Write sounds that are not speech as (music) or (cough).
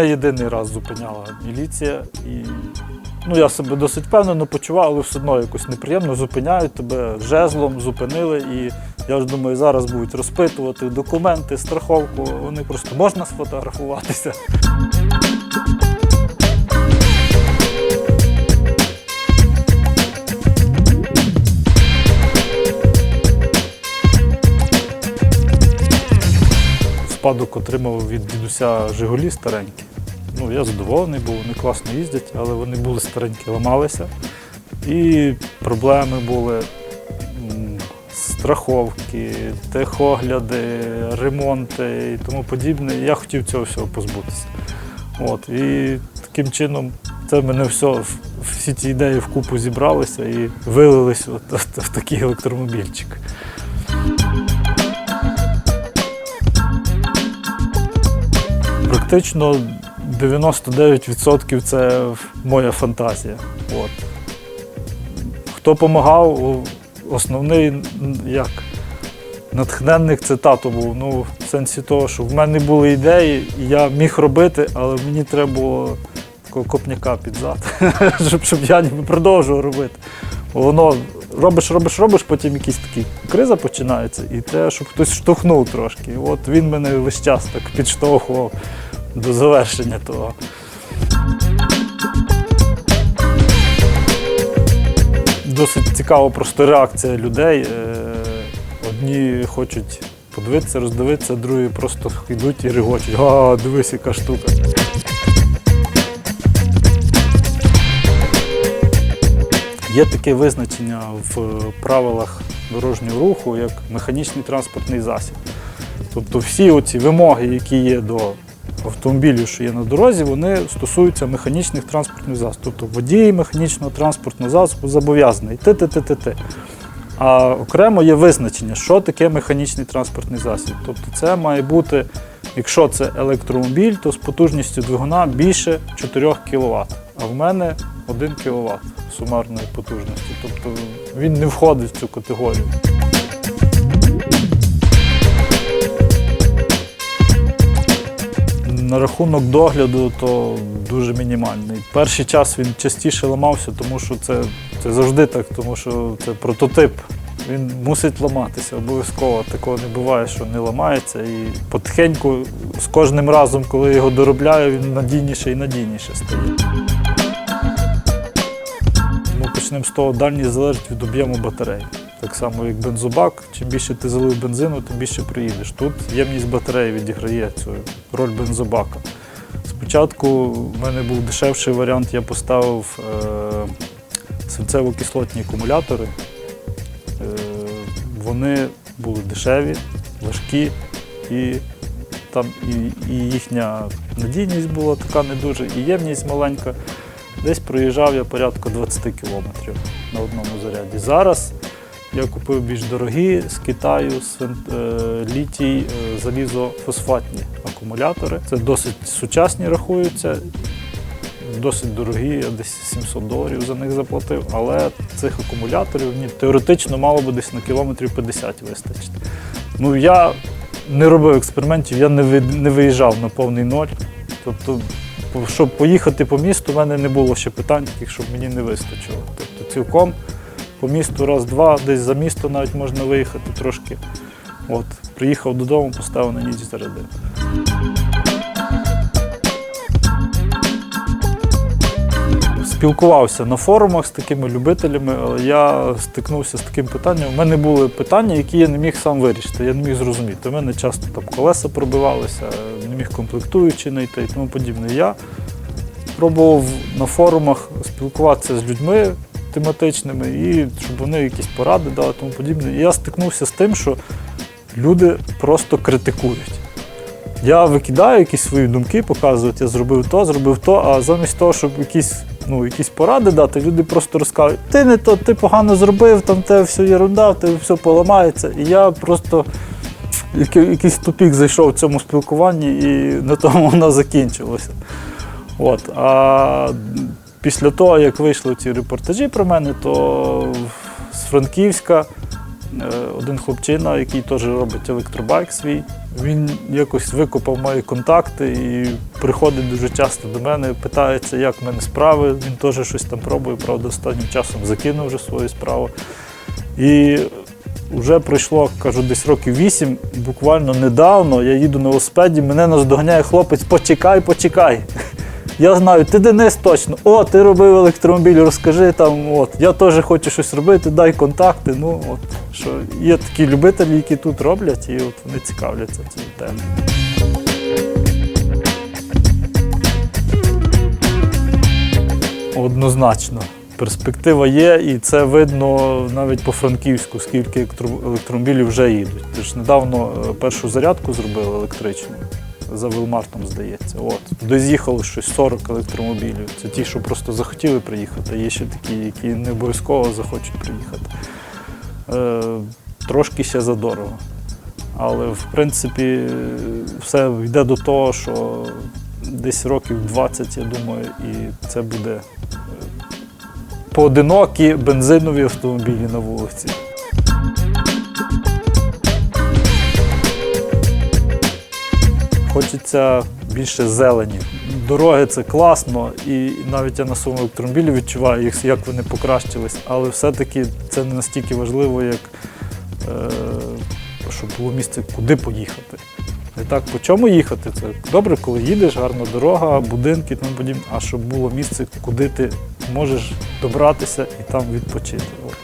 не єдиний раз зупиняла міліція. І ну, я себе досить впевнено почував, але все одно якось неприємно зупиняють тебе жезлом, зупинили. І я ж думаю, зараз будуть розпитувати документи, страховку. Вони просто можна сфотографуватися. Спадок отримав від дідуся Жигулі старенькі. Ну, я задоволений був, вони класно їздять, але вони були старенькі, ламалися. І проблеми були страховки, техогляди, ремонти і тому подібне. Я хотів цього всього позбутися. От, і таким чином це мене все, всі ці ідеї вкупу зібралися і вилились от, от, в такий електромобільчик. Практично 99% це моя фантазія. От. Хто допомагав, основний як натхненник це тато був. Ну, в сенсі того, що в мене були ідеї, я міг робити, але мені треба було такого копняка під зад, (laughs) щоб, щоб я ніби продовжував робити. Воно робиш, робиш, робиш, потім якийсь такий криза починається, і треба, щоб хтось штовхнув трошки. От він мене весь час так підштовхував до завершення того. Досить цікава просто реакція людей. Е, Одні хочуть подивитися, роздивитися, другі просто йдуть і регочуть. А, дивись, яка штука. Є таке визначення в правилах дорожнього руху як механічний транспортний засіб. Тобто всі оці вимоги, які є до автомобілів, що є на дорозі, вони стосуються механічних транспортних засобів. Тобто водій механічного транспортного засобу зобов'язаний ти-ти-ти-ти-ти. А окремо є визначення, що таке механічний транспортний засіб. Тобто це має бути, якщо це електромобіль, то з потужністю двигуна більше 4 кВт. А в мене 1 кВт сумарної потужності. Тобто він не входить в цю категорію. На рахунок догляду, то дуже мінімальний. Перший час він частіше ламався, тому що це, це завжди так, тому що це прототип. Він мусить ламатися обов'язково. Такого не буває, що не ламається. І потихеньку з кожним разом, коли його доробляю, він надійніше і надійніше стає. Ну, почнемо з того, дальність залежить від об'єму батареї. Так само, як бензобак, чим більше ти залив бензину, тим більше приїдеш. Тут ємність батареї відіграє цю роль бензобака. Спочатку в мене був дешевший варіант, я поставив е, свинцево-кислотні акумулятори. Е, вони були дешеві, важкі і, там, і, і їхня надійність була така не дуже, і ємність маленька. Десь проїжджав я порядку 20 кілометрів на одному заряді. Зараз я купив більш дорогі з Китаю свин- е, літій е, залізофосфатні акумулятори. Це досить сучасні рахуються, досить дорогі, я десь 700 доларів за них заплатив, але цих акумуляторів мені теоретично мало би десь на кілометрів 50 вистачити. Ну я не робив експериментів, я не виїжджав на повний ноль. Тобто, щоб поїхати по місту, в мене не було ще питань, таких, щоб мені не вистачило. Тобто цілком по місту раз-два, десь за місто навіть можна виїхати трошки. От, приїхав додому, поставив на ніч зарядив. Спілкувався на форумах з такими любителями, але я стикнувся з таким питанням. У мене були питання, які я не міг сам вирішити, я не міг зрозуміти. У мене часто там колеса пробивалися, не міг комплектуючі знайти і тому подібне. Я пробував на форумах спілкуватися з людьми тематичними і щоб вони якісь поради дали, тому подібне. І я стикнувся з тим, що люди просто критикують. Я викидаю якісь свої думки, показую, я зробив то, зробив то, а замість того, щоб якісь, ну, якісь поради дати, люди просто розказують, ти не то, ти погано зробив, там те все єрунда, те все поламається. І я просто якийсь тупік зайшов в цьому спілкуванні і на тому (laughs) воно закінчилося. От. А після того, як вийшли ці репортажі про мене, то з Франківська е, один хлопчина, який теж робить електробайк свій. Він якось викопав мої контакти і приходить дуже часто до мене, питається, як в мене справи. Він теж щось там пробує, правда, останнім часом закинув вже свою справу. І вже пройшло, кажу, десь років вісім, буквально недавно я їду на велосипеді, мене наздоганяє хлопець, почекай, почекай. Я знаю, ти Денис точно. О, ти робив електромобіль, розкажи там. От, я теж хочу щось робити, дай контакти. Ну, от, що є такі любителі, які тут роблять, і от вони цікавляться цією темою. Однозначно. Перспектива є, і це видно навіть по Франківську, скільки електро- електромобілів вже їдуть. Ти ж недавно е, першу зарядку зробили електричну за Вилмартом, здається. От. Туди з'їхало щось 40 електромобілів. Це ті, що просто захотіли приїхати, є ще такі, які не обов'язково захочуть приїхати. Е, трошки ще задорого. Але в принципі все йде до того, що десь років 20, я думаю, і це буде е, поодинокі бензинові автомобілі на вулиці. Хочеться більше зелені. Дороги це класно, і навіть я на своєму електромобілі відчуваю, як вони покращились, але все-таки це не настільки важливо, як е, щоб було місце, куди поїхати. Не так по чому їхати. Це добре, коли їдеш, гарна дорога, будинки і тому подібне, а щоб було місце, куди ти можеш добратися і там відпочити. От.